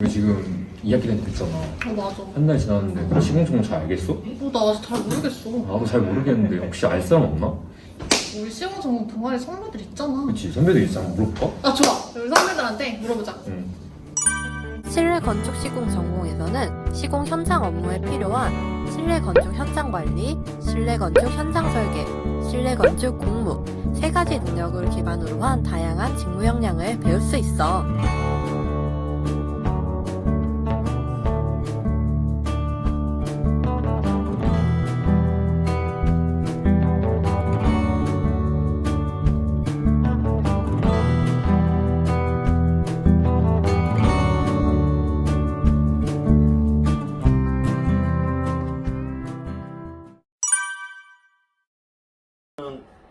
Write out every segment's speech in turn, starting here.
우리 지금 2학기 된 됐잖아. 어 맞아. 한 달 지났는데 시공정보 잘 알겠어? 어, 나 아직 잘 모르겠어. 나도 잘 모르겠는데 혹시 알 사람 없나? 우리 시공 전공 동아리 선배들 있잖아. 그치 선배들 있잖아 물어볼까? 아 좋아. 우리 선배들한테 물어보자. 응. 실내 건축 시공 전공에서는 시공 현장 업무에 필요한 실내 건축 현장 관리, 실내 건축 현장 설계, 실내 건축 공무 세 가지 능력을 기반으로 한 다양한 직무 역량을 배울 수 있어.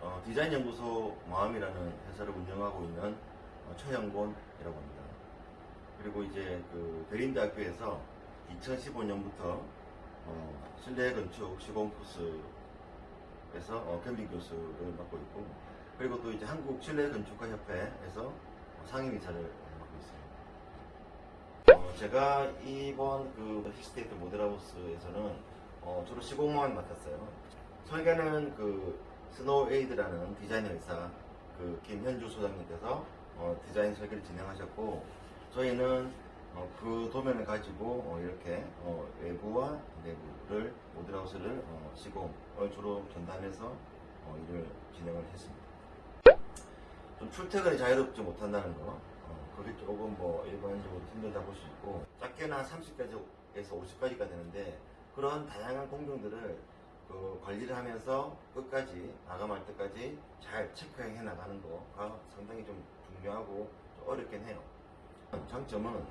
어, 디자인 연구소 마음이라는 회사를 운영하고 있는 어, 최영본이라고 합니다. 그리고 이제 그 베린대학교에서 2015년부터 어, 실내 건축 시공 코스에서 어, 겸임 교수를 맡고 있고 그리고 또 이제 한국 실내 건축가 협회에서 상임이사를 맡고 있습니다. 어, 제가 이번 그 힐스테이트 모델하우스에서는 어, 주로 시공만 맡았어요. 설계는 그 스노우 에이드라는 디자인 회사 그 김현주 소장님께서 어, 디자인 설계를 진행하셨고 저희는 어, 그 도면을 가지고 어, 이렇게 어, 외부와 내부를 모델하우스를 어, 시공을 주로 전담해서 어, 일을 진행을 했습니다. 좀 출퇴근이 자유롭지 못한다는 거 어, 그게 조금 뭐 일반적으로 힘들다 볼수 있고 작게는 한 30까지에서 50까지가 되는데 그런 다양한 공정들을 그 관리를 하면서 끝까지 마감할 때까지 잘 체크해 나가는 거가 상당히 좀 중요하고 좀 어렵긴 해요. 장점은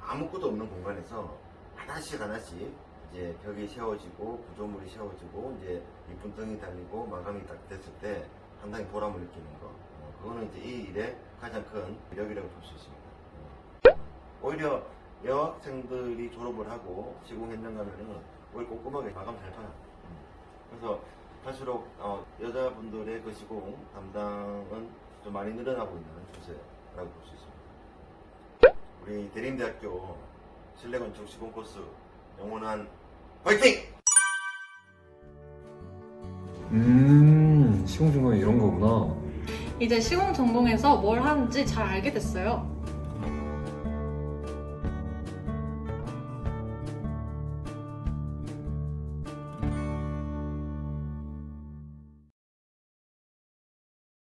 아무것도 없는 공간에서 하나씩 하나씩 이제 벽이 세워지고 구조물이 세워지고 이제 이쁜 등이 달리고 마감이 딱 됐을 때 상당히 보람을 느끼는 거. 어, 그거는 이제 이 일의 가장 큰 매력이라고 볼 수 있습니다. 어, 오히려 여학생들이 졸업을 하고 시공 현장 가면은 오히려 꼼꼼하게 마감 잘 봐요. 그래서 갈수록 어, 여자분들의 그 시공 담당은 좀 많이 늘어나고 있는 추세라고 볼 수 있습니다. 우리 대림대학교 실내건축 시공 코스 영원한 화이팅! 음 시공정보는 이런 거구나. 이제 시공 전공에서 뭘 하는지 잘 알게 됐어요.